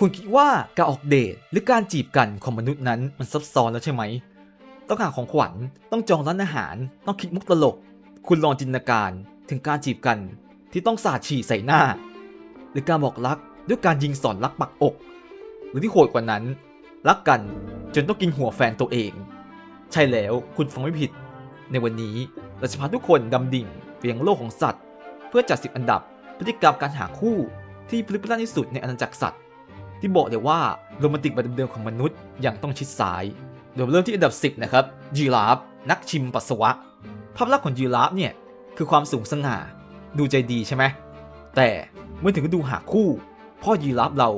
คุณคิดว่าการออกเดทหรือการจีบกันของมนุษย์นั้นมันซับซ้อนแล้วใช่ไหม ต้องหาของขวัญ ต้องจองร้านอาหาร ต้องคิดมุกตลก คุณลองจินตนาการถึงการจีบกันที่ต้องสาดฉี่ใส่หน้า หรือการบอกรักด้วยการยิงสอนรักปักอก หรือที่โหดกว่านั้น รักกันจนต้องกินหัวแฟนตัวเอง ใช่แล้วคุณฟังไม่ผิด ในวันนี้เราจะพาทุกคนดำดิ่งไปยังโลกของสัตว์ เพื่อจัดสิบอันดับพฤติกรรมการหาคู่ที่พลึกพล่านที่สุดในอาณาจักรสัตว์ ที่บอกเลยว่าโรแมนติกแบบเดิมๆของมนุษย์ยังต้องชิดซ้ายเดี๋ยวเริ่มที่อันดับ 10 นะครับยีราฟนักชิมปัสสาวะ ภาพลักษณ์ของยีราฟเนี่ยคือความสูงสง่า ดูใจดีใช่ไหมแต่เมื่อถึงฤดูหาคู่ พ่อยีราฟเรา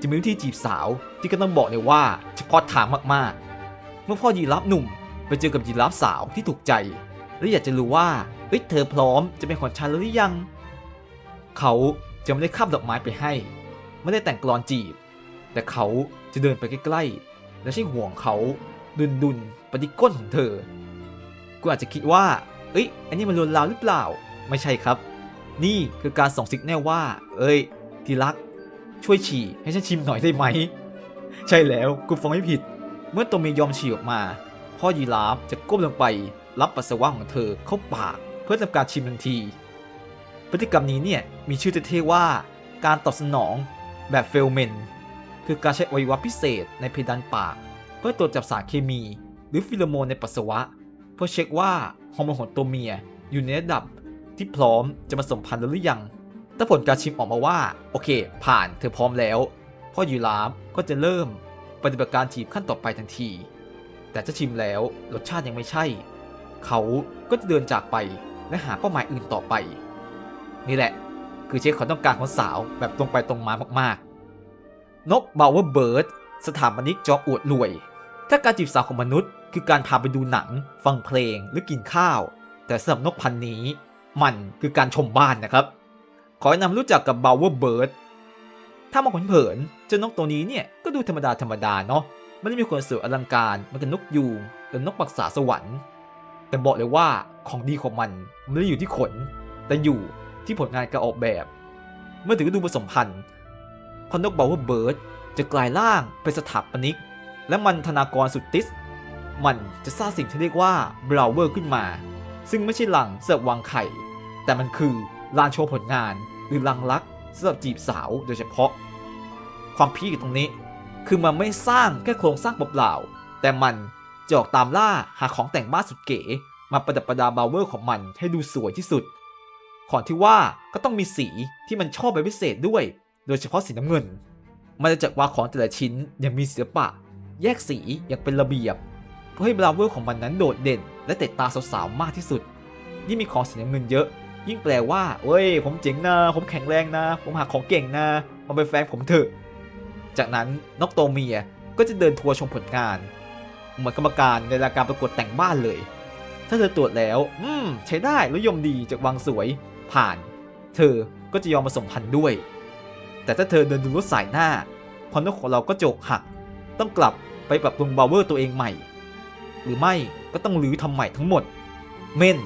จะมีวิธีจีบสาวที่ก็ต้องบอกเลยว่าเฉพาะทางมากๆ เมื่อพ่อยีราฟหนุ่มไปเจอกับยีราฟสาวที่ถูกใจ และอยากจะรู้ว่าเอ้ยเธอพร้อมจะเป็นของฉันแล้วหรือยัง เขาจะไม่ได้ข้ามดอกไม้ไปให้ ไม่ได้แต่งกลอนจีบ แต่เขาจะเดินไปใกล้ๆ และใช้ห่วงเขาดุนดุนๆปที่ก้นของเธอ กูอาจจะคิดว่า เอ้ย อันนี้มันลวนลามหรือเปล่า ไม่ใช่ครับ นี่คือการส่งสิกแนลว่า เอ้ย ที่รัก ช่วยฉี่ให้ฉันชิมหน่อยได้ไหม ใช่แล้ว กูฟังไม่ผิด เมื่อตัวเมียยอมฉี่ออกมา พ่อยีราฟจะก้มลงไปรับปัสสาวะของเธอเข้าปากเพื่อทำการชิมทันที พฤติกรรมนี้เนี่ยมีชื่อเท่ๆว่า การตอบสนองแบบเฟลเมน คือการใช้อวัยวะพิเศษในเพดานปาก เพื่อตรวจจับสารเคมี หรือฟิโลโมนในปัสสาวะ เพื่อเช็คว่าฮอร์โมนของตัวเมียอยู่ในระดับที่พร้อมจะผสมพันธุ์แล้วหรือยัง ถ้าผลการชิมออกมาว่า โอเค ผ่านเธอพร้อมแล้ว พ่อยูราฟก็จะเริ่มปฏิบัติการจีบขั้นต่อไปทันที แต่ถ้าชิมแล้วรสชาติยังไม่ใช่ เขาก็จะเดินจากไปและหาเป้าหมายอื่นต่อไป นี่แหละ คือเช็คความต้องการของสาวแบบตรงไปตรงมามากๆ นกบาวเวอร์เบิร์ดสถาปนิกจออวดรวย ถ้าการจีบสาวของมนุษย์ คือการพาไปดูหนัง ฟังเพลงหรือกินข้าว แต่สำหรับนกพันนี้ มันคือการชมบ้านนะครับ ขอแนะนำรู้จักกับบาวเวอร์เบิร์ดถ้ามองเผินๆเจ้านกตัวนี้เนี่ยก็ดูธรรมดาธรรมดาเนาะไม่ได้มีความสวยอลังการมือนกับนกยูงหรือนกปักษาสวรรค์ แต่บอกเลยว่าของดีของมันไม่ได้อยู่ที่ขน แต่อยู่ที่ผลงานการออกแบบ เมื่อถึงฤดูผสมพันธุ์ พอนกบาวเวอร์เบิร์ดจะกลายร่างเป็นสถาปนิก และมันธนากรสุดติส มันจะสร้างสิ่งที่เรียกว่าบราวเวอร์ขึ้นมา ซึ่งไม่ใช่ลังเสิร์ฟวางไข่ แต่มันคือลานโชว์ผลงาน หรือลังรักสำหรับจีบสาวโดยเฉพาะ ความพีคตรงนี้ คือมันไม่สร้างแค่โครงสร้างเปล่าๆแต่มันจะออกตามล่าหาของแต่งบ้านสุดเก๋ มาประดับประดาบราวเวอร์ของมันให้ดูสวยที่สุด ขอนที่ว่าก็ต้องมีสีที่มันชอบเป็นพิเศษด้วย โดยเฉพาะสีน้ำเงิน มันจะจัดวางของแต่ละชิ้นอย่างมีศิลปะ แยกสีอย่างเป็นระเบียบ เพื่อให้ราวเวอร์ของมันนั้นโดดเด่น และเตะตาสาวๆมากที่สุด ยิ่งมีของสีน้ำเงินเยอะ ยิ่งแปลว่าเว้ย ผมเจ๋งนะ ผมแข็งแรงนะ ผมหาของเก่งนะมาเป็นแฟนผมเถอะ จากนั้นนกโตเมียก็จะเดินทัวร์ชมผลงาน เหมือนกรรมการในรายการประกวดแต่งบ้านเลย ถ้าเธอตรวจแล้ว อืม ใช้ได้แล้วยมดีจากวางสวย ผ่าน เธอก็จะยอมผสมพันธุ์ด้วย แต่ถ้าเธอเดินดูรถสายหน้าพอนกของเราก็โจกหัก ต้องกลับไปปรับปรุงบาวเวอร์ตัวเองใหม่ หรือไม่ก็ต้องรื้อทำใหม่ทั้งหมด เม่น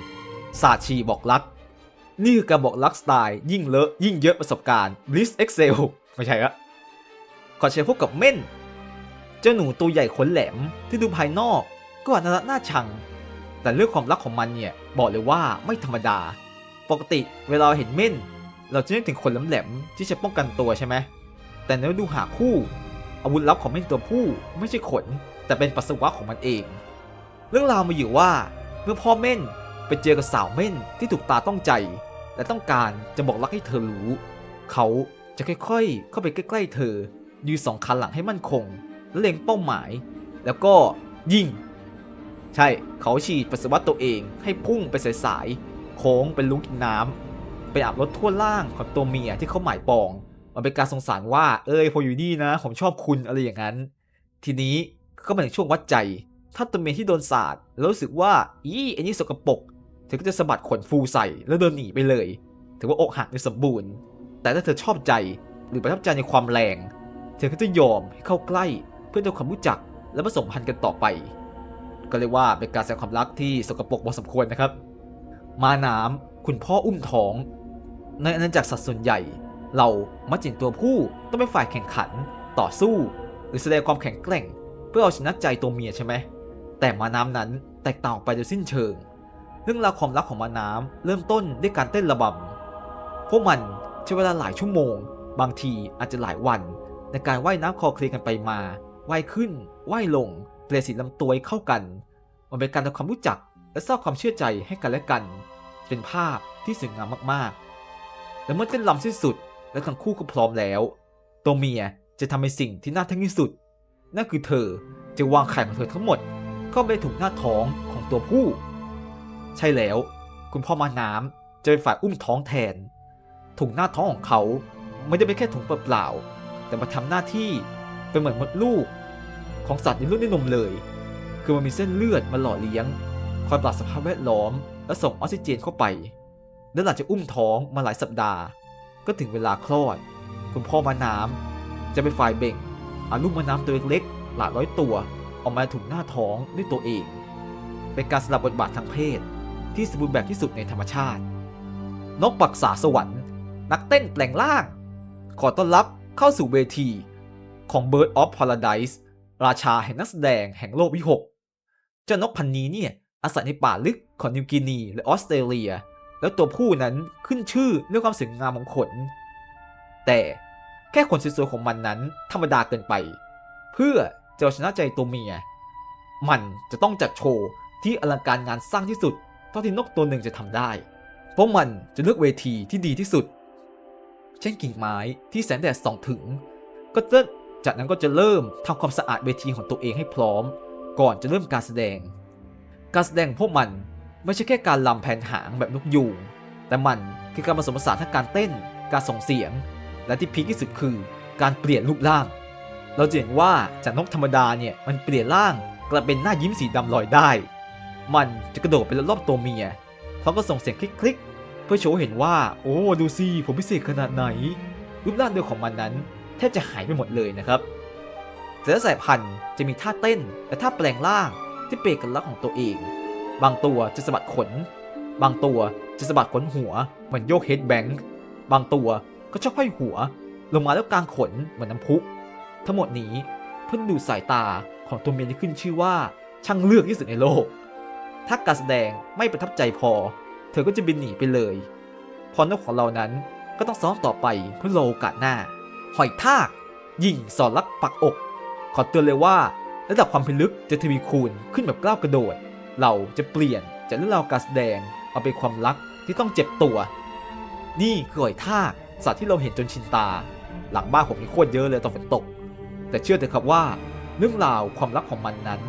สาชีบอกรัก นี่คือการบอกรักสไตล์ยิ่งเลอะยิ่งเยอะประสบการณ์ Bliss Excel ไม่ใช่ละขอเชิญพบกับเม่น เจ้าหนูตัวใหญ่ขนแหลมที่ดูภายนอก ก็น่ารักน่าชัง แต่เรื่องความรักของมันเนี่ยบอกเลยว่าไม่ธรรมดา ปกติเวลาเห็นเม่น เราจะนึกถึงขนแหลมๆที่จะป้องกันตัวใช่ไหมแต่ในฤดูหาคู่ อาวุธลับของเม่นตัวผู้ไม่ใช่ขน แต่เป็นปัสสาวะของมันเอง เรื่องราวมาอยู่ว่า เมื่อพ่อเม่นไปเจอกับสาวเม่นที่ถูกตาต้องใจ และต้องการจะบอกรักให้เธอรู้ เขาจะค่อยๆ เข้าไปใกล้ ๆ เธอ ยืนสองคันหลังให้มั่นคง และเล็งเป้าหมาย แล้วก็ยิง ใช่เขาฉีดปัสสาวะตัวเองให้พุ่งไปสายๆโค้งเป็นลุงกินน้ำ ไปอาบรถทั่วล่างของตัวเมียที่เขาหมายปอง มันเป็นการสงสารว่าเอ้ยพออยู่นี่นะ ผมชอบคุณอะไรอย่างนั้น ทีนี้ก็มาถึงช่วงวัดใจ ถ้าตัวเมียที่โดนสาดแล้วรู้สึกว่าอีอันนี้สกปรกเธอก็จะสะบัดขนฟูใส่แล้วเดินหนีไปเลย ถือว่าอกหักในสมบูรณ์ แต่ถ้าเธอชอบใจหรือประทับใจในความแรง เธอก็จะยอมให้เข้าใกล้เพื่อทำความรู้จักและผสมพันธุ์กันต่อไป ก็เรียกว่าเป็นการแสดงความรักที่สกปรกพอสมควรนะครับ มาน้ำคุณพ่ออุ้มท้อง ในอาณาจักรสัตว์ส่วนใหญ่เรามัดจินตัวผู้ต้องเป็นฝ่ายแข่งขัน ต่อสู้ หรือแสดงความแข็งแกร่ง เพื่อเอาชนะใจตัวเมียใช่ไหมแต่มาน้ำนั้นแตกต่างออกไปโดยสิ้นเชิง เรื่องราวความรักของมาน้ำเริ่มต้นด้วยการเต้นระบำพวกมันใช้เวลาหลายชั่วโมง บางทีอาจจะหลายวัน ในการว่ายน้ำคลอเคลียกันไปมาว่ายขึ้นว่ายลงเปลี่ยนสีลำตัวเข้ากัน มันเป็นการทำความรู้จักและสร้างความเชื่อใจให้กันและกัน เป็นภาพที่สวยงามมากๆ และเมื่อเต้นรำสิ้นสุด และทั้งคู่ก็พร้อมแล้ว ตัวเมียจะทำในสิ่งที่น่าทึ่งที่สุด นั่นคือเธอจะวางไข่ของเธอทั้งหมด เข้าไปถุงหน้าท้องของตัวผู้ ใช่แล้ว คุณพ่อมาน้ำจะเป็นฝ่ายอุ้มท้องแทน ถุงหน้าท้องของเขาไม่ได้เป็นแค่ถุงเปล่าๆแต่มาทำหน้าที่เป็นเหมือนมดลูก ของสัตว์ในรุ่นในนมเลย คือมันมีเส้นเลือดมาหล่อเลี้ยง คอยปรับสภาพแวดล้อม และส่งออกซิเจนเข้าไป และหลังจากอุ้มท้องมาหลายสัปดาห์ ก็ถึงเวลาคลอด คุณพ่อมาน้ำจะเป็นฝ่ายเบ่งเอาลูกมาน้ำตัวเล็กๆหลายร้อยตัวออกมาถุงหน้าท้องด้วยตัวเอง เป็นการสลับบทบาททางเพศ ที่สมบูรณ์แบบที่สุดในธรรมชาติ นกปักษาสวรรค์ นักเต้นแปลงร่าง ขอต้อนรับเข้าสู่เวที ของ Bird of Paradise ราชาแห่งนักแสดงแห่งโลกวิหก เจ้านกพันธุ์นี้เนี่ยอาศัยในป่าลึกของนิวกินีและออสเตรเลีย แล้วตัวผู้นั้นขึ้นชื่อเรื่องความสวยงามของขน แต่แค่ขนสวยๆของมันนั้นธรรมดาเกินไป เพื่อจะชนะใจตัวเมีย มันจะต้องจัดโชว์ที่อลังการงานสร้างที่สุดเท่าที่นกตัวหนึ่งจะทำได้ เพราะมันจะเลือกเวทีที่ดีที่สุด เช่นกิ่งไม้ที่แสงแดดส่องถึง ก็จะจากนั้นก็จะเริ่มทำความสะอาดเวทีของตัวเองให้พร้อม ก่อนจะเริ่มการแสดง การแสดงพวกมัน ไม่ใช่แค่การลำแผ่นหางแบบนกยูงแต่มันคือการผสมผสานทั้งการเต้น การส่งเสียง และที่พีคที่สุดคือการเปลี่ยนรูปร่าง เราจะเห็นว่าจากนกธรรมดาเนี่ยมันเปลี่ยนร่างกลายเป็นหน้ายิ้มสีดำลอยได้ มันจะกระโดดไปรอบตัวเมียพร้อมกับส่งเสียงคลิกๆ เพื่อโชว์เห็นว่า โอ้ดูสิผมพิเศษขนาดไหน รูปร่างเดิมของมันนั้นแทบจะหายไปหมดเลยนะครับแต่ละสายพันธุ์จะมีท่าเต้นและท่าแปลงร่างที่เป็นเอกลักษณ์ของตัวเอง บางตัวจะสะบัดขน บางตัวจะสะบัดขนหัวเหมือนโยกเฮดแบงค์บางตัวก็ชอบห้อยหัว ลงมาแล้วกลางขนเหมือนน้ำพุ ทั้งหมดนี้เพื่อดูสายตาของตัวเมียที่ขึ้นชื่อว่าช่างเลือกที่สุดในโลก ถ้าการแสดงไม่ประทับใจพอ เธอก็จะบินหนีไปเลยพอนกของเรานั้นก็ต้องซ้อมต่อไปเพื่อโอกาสหน้า หอยทากยิงสอนลักปักอก ขอเตือนเลยว่าระดับความพิลึกจะทวีคูณขึ้นแบบกล้าวกระโดด เราจะเปลี่ยนจากเรื่องราวการแสดงเอาเป็นความรักที่ต้องเจ็บตัว นี่คือหอยทากสัตว์ที่เราเห็นจนชินตา หลังบ้านผมนี่โคตรเยอะเลยตอนฝนตก แต่เชื่อเถอะครับว่า เรื่องราวความรักของมันนั้น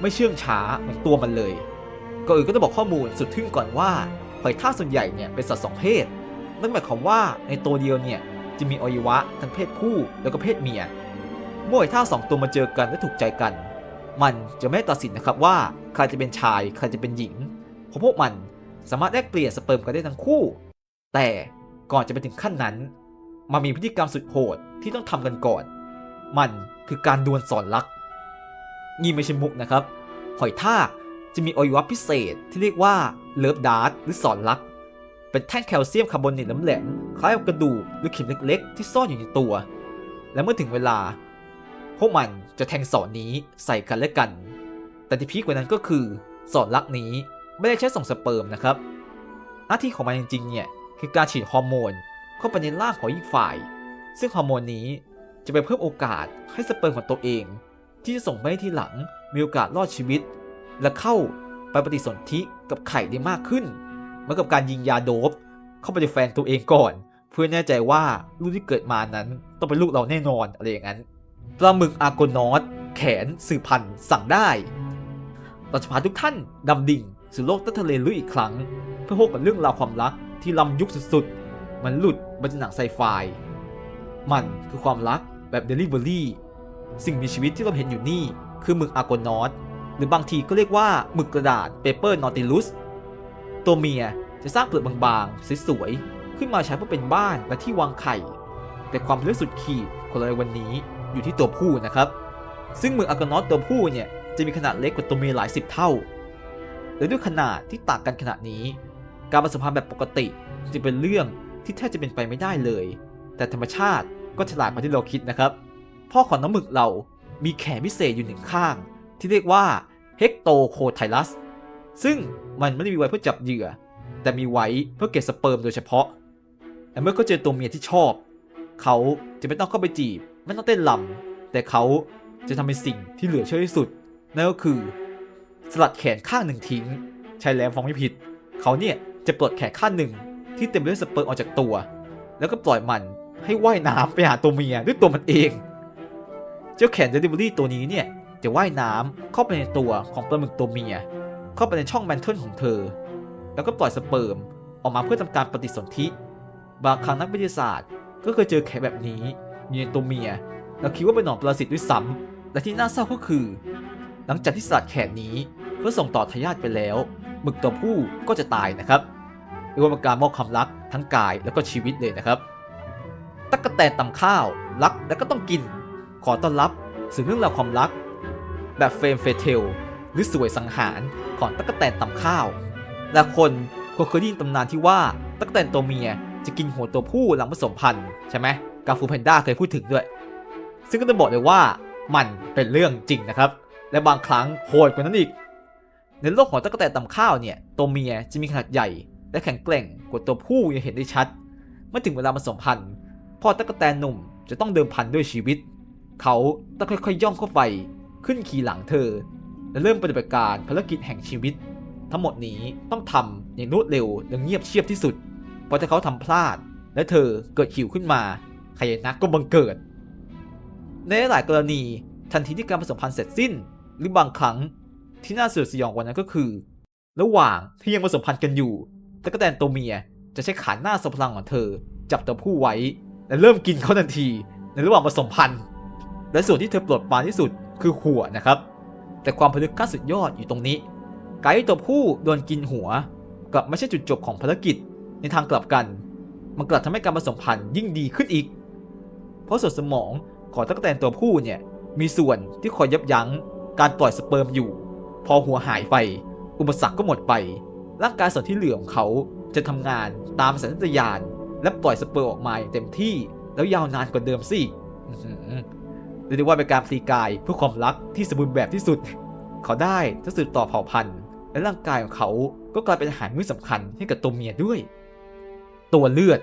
ไม่เชื่องช้าเหมือนตัวมันเลยก่อนอื่นก็ต้องบอกข้อมูลสุดทึ่งก่อนว่าหอยทากส่วนใหญ่เนี่ยเป็นสัตว์สองเพศนั่นหมายความว่าในตัวเดียวเนี่ยจะมีอวัยวะทั้งเพศผู้แล้วก็เพศเมียเมื่อหอยทากสองตัวมาเจอกันและถูกใจกัน มันจะไม่ตัดสินนะครับว่าใครจะเป็นชายใครจะเป็นหญิงเพราะพวกมันสามารถแลกเปลี่ยนสเปิร์มกันได้ทั้งคู่ แต่ก่อนจะไปถึงขั้นนั้น มันมีพฤติกรรมสุดโหดที่ต้องทำกันก่อน มันคือการดวลสอนรักนี่ไม่ใช่มุกนะครับ หอยทากจะมีอวัยวะพิเศษที่เรียกว่าเลิฟดาร์ตหรือสอนรัก เป็นแท่งแคลเซียมคาร์บอเนตแหลมๆคล้ายกับกระดูกหรือเข็มเล็กๆ ที่ซ่อนอยู่ในตัว และเมื่อถึงเวลา พวกมันจะแทงสอนนี้ใส่กันและกัน แต่ที่พีคกว่านั้นก็คือสอนรักนี้ไม่ได้ใช้ส่งสเปิร์มนะครับ หน้าที่ของมันจริงๆเนี่ยคือการฉีดฮอร์โมนเข้าไปในร่างของอีกฝ่าย ซึ่งฮอร์โมนนี้จะไปเพิ่มโอกาสให้สเปิร์มของตัวเอง ที่จะส่งไปที่หลังมีโอกาสรอดชีวิต และเข้าไปปฏิสนธิกับไข่ได้มากขึ้น เหมือนกับการยิงยาโดบเข้าไปในแฟนตัวเองก่อน เพื่อแน่ใจว่าลูกที่เกิดมานั้นต้องเป็นลูกเราแน่นอนอะไรอย่างนั้น ปลาหมึกอาโกนอสแขนสืบพันธุ์สั่งได้เราจะพาทุกท่านดำดิ่งสู่โลกใต้ทะเลลึกอีกครั้ง เพื่อพบกับเรื่องราวความรักที่ล้ำยุคสุดๆ มันหลุดมาจากหนังไซไฟ มันคือความรักแบบเดลิเวอรี่สิ่งมีชีวิตที่เราเห็นอยู่นี่ คือหมึกอาโกนอสหรือบางทีก็เรียกว่าหมึกกระดาษเปเปอร์นอติลุสตัวเมียจะสร้างเปลือกบางๆสวยๆขึ้นมาใช้เพื่อเป็นบ้านและที่วางไข่ แต่ความลึกสุดขีดของเราในวันนี้อยู่ที่ตัวผู้นะครับ ซึ่งหมึกอาร์โกนอสตัวผู้เนี่ยจะมีขนาดเล็กกว่าตัวเมียหลายสิบเท่าและด้วยขนาดที่ต่างกันขนาดนี้ การผสมพันธุ์แบบปกติจะเป็นเรื่องที่แทบจะเป็นไปไม่ได้เลย แต่ธรรมชาติก็ฉลาดกว่าที่เราคิดนะครับ พ่อของน้ำหมึกเรามีแขนพิเศษอยู่หนึ่งข้าง ที่เรียกว่าเฮกโตโคไทลัส ซึ่งมันไม่ได้มีไว้เพื่อจับเหยื่อ แต่มีไว้เพื่อเก็บสเปิร์มโดยเฉพาะและเมื่อเขาเจอตัวเมียที่ชอบ เขาจะไม่ต้องเข้าไปจีบ ไม่ต้องเต้นลำแต่เขาจะทำเป็นสิ่งที่เหลือเชื่อที่สุด นั่นก็คือ สลัดแขนข้างหนึ่งทิ้ง ใช่แล้วฟังไม่ผิด เขาเนี่ยจะปลดแขนข้างหนึ่งที่เต็มไปด้วยสเปิร์มออกจากตัว แล้วก็ปล่อยมันให้ว่ายน้ำไปหาตัวเมียด้วยตัวมันเอง เจ้าแขนเดลิเวอรี่ตัวนี้เนี่ยจะว่ายน้ำเข้าไปในตัวของปลาหมึกตัวเมีย เข้าไปในช่องแมนเทิลของเธอ แล้วก็ปล่อยสเปิร์มออกมาเพื่อทำการปฏิสนธิ บางครั้งนักวิทยาศาสตร์ ก็เคยเจอแขนแบบนี้อยู่ในตัวเมียแล้วคิดว่าเป็นหนอนปรสิตด้วยซ้ำและที่น่าเศร้าก็คือ หลังจากที่สลัดแขนนี้เพื่อส่งต่อทายาทไปแล้วหมึกตัวผู้ก็จะตายนะครับเรียกว่าเป็นการมอบความรักทั้งกายแล้วก็ชีวิตเลยนะครับตั๊กแตนตำข้าว รักแล้วก็ต้องกิน ขอต้อนรับสู่เรื่องราวความรัก แบบเฟรมเฟเทลหรือสวยสังหารของตั๊กแตนตำข้าวและคนคงเคยได้ยินตำนานที่ว่าตั๊กแตนตัวเมีย จะกินหัวตัวผู้หลังผสมพันธุ์ใช่ไหมกาฟูแพนด้าเคยพูดถึงด้วย ซึ่งก็จะบอกเลยว่ามันเป็นเรื่องจริงนะครับ และบางครั้งโหดกว่านั้นอีก ในโลกของตั๊กแตนตำข้าวเนี่ยตัวเมียจะมีขนาดใหญ่ และแข็งแกร่งกว่าตัวผู้ยังเห็นได้ชัดเมื่อถึงเวลาผสมพันธุ์พ่อตั๊กแตนหนุ่มจะต้องเดิมพันด้วยชีวิต เขาต้องค่อยๆย่องเข้าไปขึ้นขี่หลังเธอ และเริ่มปฏิบัติการภารกิจแห่งชีวิต ทั้งหมดนี้ต้องทำอย่างรวดเร็วและเงียบเชียบที่สุด เพราะถ้าเขาทำพลาด และเธอเกิดหิวขึ้นมาใครนักก็บังเกิด ในหลายกรณีทันทีที่การผสมพันธุ์เสร็จสิ้น หรือบางครั้งที่น่าสยดสยองกว่านั้นก็คือ ระหว่างที่ยังผสมพันธุ์กันอยู่ตะกแตนตัวเมียจะใช้ขาหน้าทรงพลังของเธอ จับตัวผู้ไว้ และเริ่มกินเขาทันที ในระหว่างผสมพันธุ์ และส่วนที่เธอปลดปานที่สุดคือหัวนะครับ แต่ความพลึกขั้นสุดยอดอยู่ตรงนี้การที่ตัวผู้โดนกินหัวกลับไม่ใช่จุดจบของภารกิจ ในทางกลับกัน มันกลับทำให้การผสมพันธุ์ยิ่งดีขึ้นอีก เพราะส่วนสมองของตั๊กแตนตัวผู้เนี่ยมีส่วนที่คอยยับยั้งการปล่อยสเปิร์มอยู่ พอหัวหายไป อุปสรรคก็หมดไป ร่างกายส่วนที่เหลือของเขาจะทำงานตามสัญชาตญาณและปล่อยสเปิร์มออกมาอย่างเต็มที่แล้วยาวนานกว่าเดิมสิเรียกได้ว่าเป็นการพลีกายเพื่อความรักที่สมบูรณ์แบบที่สุด เขาได้จะสืบต่อเผ่าพันธุ์ และร่างกายของเขาก็กลายเป็นอาหารมื้อสำคัญให้กับตัวเมียด้วย ตัวเลือด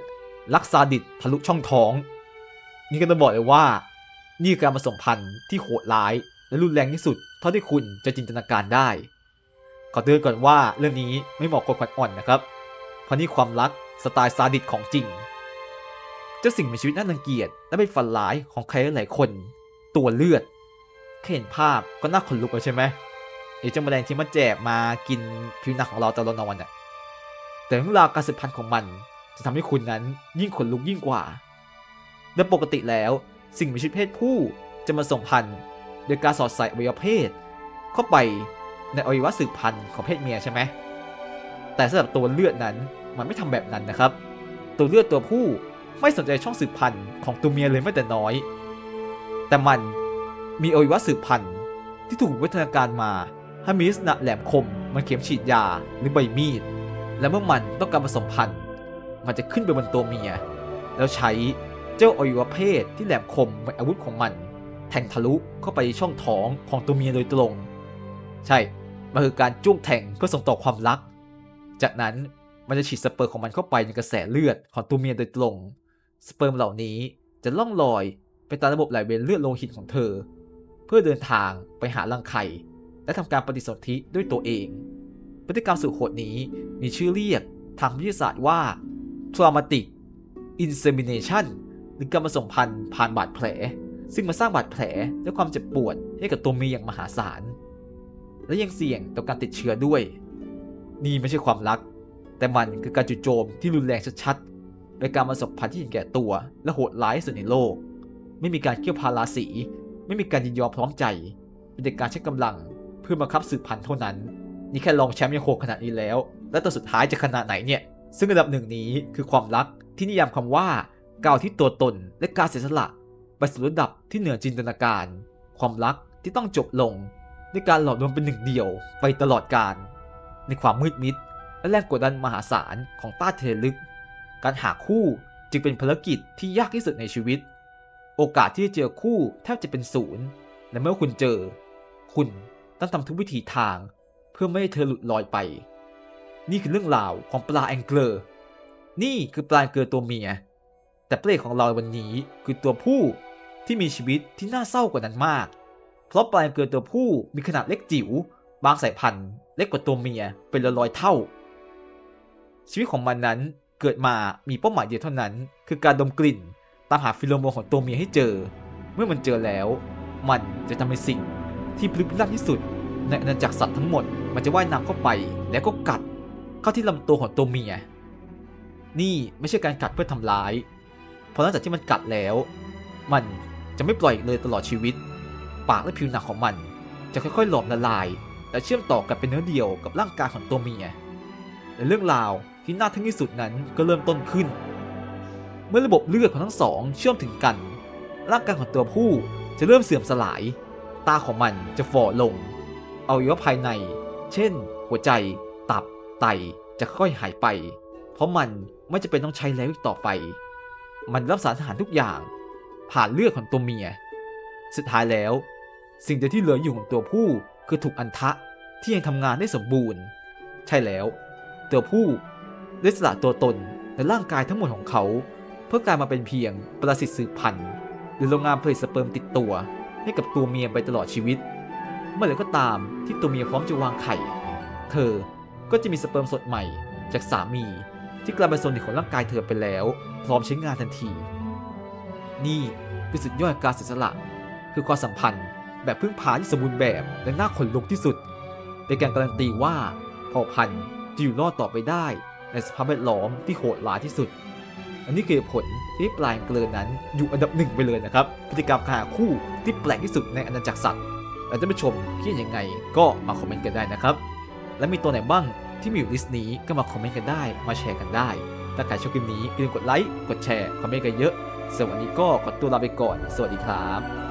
ลักซาดิสทะลุช่องท้อง นี่ก็ต้องบอกเลยว่า นี่คือการผสมพันธุ์ที่โหดร้าย และรุนแรงที่สุด เท่าที่คุณจะจินตนาการได้ ขอเตือนก่อนว่าเรื่องนี้ไม่เหมาะกับคนขวัญอ่อนนะครับ เพราะนี่ความรักสไตล์ซาดิสของจริงเจ้าสิ่งมีชีวิตน่ารังเกียจและเป็นฝันร้ายของใครหลายคน ตัวเลือดแค่เห็นภาพก็น่าขนลุกแล้วใช่ไหมไอ้เจ้าแมลงที่มันแจบมากินผิวหนังของเราตอนเรานอนอะแต่เรื่องราวการสืบพันธุ์ของมัน จะทำให้คุณนั้นยิ่งขนลุกยิ่งกว่า โดยปกติแล้วสิ่งมีชีวิตเพศผู้จะมาส่งพันธุ์โดยการสอดใส่อวัยวะเพศ เข้าไปในอวัยวะสืบพันธุ์ของเพศเมียใช่ไหม แต่สำหรับตัวเลือดนั้นมันไม่ทำแบบนั้นนะครับ ตัวเลือดตัวผู้ไม่สนใจช่องสืบพันธุ์ของตัวเมียเลยแม้แต่น้อย แต่มันมีอวัยวะสืบพันธุ์ที่ถูกวิวัฒนาการมาให้มีลักษณะแหลมคมมันเข็มฉีดยาหรือใบมีด และเมื่อมันต้องการผสมพันธุ์ มันจะขึ้นไปบนตัวเมีย แล้วใช้เจ้าอวัยวะเพศที่แหลมคมเหมือนอาวุธของมัน แทงทะลุเข้าไปช่องท้องของตัวเมียโดยตรง ใช่ มันคือการจ้วงแทงเพื่อส่งต่อความรัก จากนั้นมันจะฉีดสเปิร์มของมันเข้าไปในกระแสเลือดของตัวเมียโดยตรง สเปิร์มเหล่านี้จะล่องลอยไปตามระบบไหลเวียนเลือดโลหิตของเธอ เพื่อเดินทางไปหารังไข่ และทำการปฏิสนธิด้วยตัวเอง พฤติกรรมสุดโหดนี้มีชื่อเรียกทางวิทยาศาสตร์ว่า traumatic insemination หรือการผสมพันธุ์ผ่านบาดแผล ซึ่งมาสร้างบาดแผลและความเจ็บปวดให้กับตัวเมียอย่างมหาศาล และยังเสี่ยงต่อการติดเชื้อด้วย นี่ไม่ใช่ความรัก แต่มันคือการจุดโจมที่รุนแรงชัดๆเป็นการผสมพันธุ์ที่เห็นแก่ตัว และโหดร้ายที่สุดในโลก ไม่มีการเกี่ยวพาราสี ไม่มีการยินยอมพร้อมใจเป็นแต่การใช้กำลังเพื่อบังคับสืบพันธุ์เท่านั้น นี่แค่ลองแชมป์ยังโหดขนาดนี้แล้ว และตัวสุดท้ายจะขนาดไหนเนี่ย ซึ่งระดับหนึ่งนี้คือความรักที่นิยามคำว่าก้าวที่ตัวตนและการเสียสละไปสู่ระดับที่เหนือจินตนาการ ความรักที่ต้องจบลงด้วยการหลอมรวมเป็นหนึ่งเดียวไปตลอดกาลในความมืดมิด และแรงกดดันมหาศาลของต้าเทลึก การหาคู่จึงเป็นภารกิจที่ยากที่สุดในชีวิต โอกาสที่จะเจอคู่แทบจะเป็นศูนย์และเมื่อคุณเจอ คุณต้องทำทุกวิธีทาง เพื่อไม่ให้เธอหลุดลอยไป นี่คือเรื่องราวของปลาแองเกอร์ นี่คือปลาแองเกอร์ตัวเมีย แต่เปลกของเราวันนี้คือตัวผู้ที่มีชีวิตที่น่าเศร้ากว่านั้นมาก เพราะปลาแองเกอร์ตัวผู้มีขนาดเล็กจิ๋ว บางสายพันธุ์เล็กกว่าตัวเมียเป็นร้อยเท่า ชีวิตของมันนั้นเกิดมามีเป้าหมายเดียวเท่านั้น คือการดมกลิ่น ตามหาฟิโลโมนของตัวเมียให้เจอ เมื่อมันเจอแล้ว มันจะทำเป็นสิ่งที่พลึกพลักที่สุด ในอาณาจักรสัตว์ทั้งหมด มันจะว่ายน้ำเข้าไปแล้วก็กัด เข้าที่ลำตัวของตัวเมีย นี่ไม่ใช่การกัดเพื่อทำร้าย เพราะหลังจากที่มันกัดแล้ว มันจะไม่ปล่อยเลยตลอดชีวิต ปากและผิวหนังของมัน จะค่อยๆหลอมละลาย และเชื่อมต่อกันเป็นเนื้อเดียวกับร่างกายของตัวเมียและเรื่องราวที่น่าทึ่งที่สุดนั้นก็เริ่มต้นขึ้น เมื่อระบบเลือดของทั้งสองเชื่อมถึงกัน ร่างกายของตัวผู้จะเริ่มเสื่อมสลาย ตาของมันจะฝ่อลง เอวัยวะภายใน เช่น หัวใจ ไตจะค่อยหายไป เพราะมันไม่จะเป็นต้องใช้แล้วอีกต่อไป มันรับสารอาหารทุกอย่าง ผ่านเลือดของตัวเมีย สุดท้ายแล้ว สิ่งเดียวที่เหลืออยู่ของตัวผู้คือถูกอันทะที่ยังทำงานได้สมบูรณ์ ใช่แล้ว ตัวผู้ได้สละตัวตนและร่างกายทั้งหมดของเขา เพื่อกลายมาเป็นเพียงปรสิตสืบพันธุ์หรือโรงงานผลิตสเปิร์มติดตัว ให้กับตัวเมียไปตลอดชีวิต เมื่อไหร่ก็ตามที่ตัวเมียพร้อมจะวางไข่ เธอ ก็จะมีสเปิร์มสดใหม่ จากสามี ที่กลายเป็นส่วนหนึ่งของร่างกายเธอไปแล้ว พร้อมใช้งานทันที นี่คือสุดยอดการเสียสละ คือความสัมพันธ์แบบพึ่งพาที่สมบูรณ์แบบและน่าขนลุกที่สุดเป็นการการันตีว่าเผ่าพันธุ์จะอยู่รอดต่อไปได้ในสภาพแวดล้อมที่โหดร้ายที่สุด อันนี้คือเหตุผลที่ปลายเกลือนั้นอยู่อันดับหนึ่งไปเลยนะครับ พฤติกรรมการหาคู่ที่แปลกที่สุดในอาณาจักรสัตว์และท่านผู้ชมคิดยังไงก็มาคอมเมนต์กันได้นะครับ และมีตัวไหนบ้างที่มีอยู่ลิสต์นี้ก็มาคอมเมนต์กันได้ มาแชร์กันได้ ถ้าใครชอบคลิปนี้อย่าลืมกดไลค์ กดแชร์ คอมเมนต์กันเยอะสำหรับวันนี้ก็ขอตัวลาไปก่อน สวัสดีครับ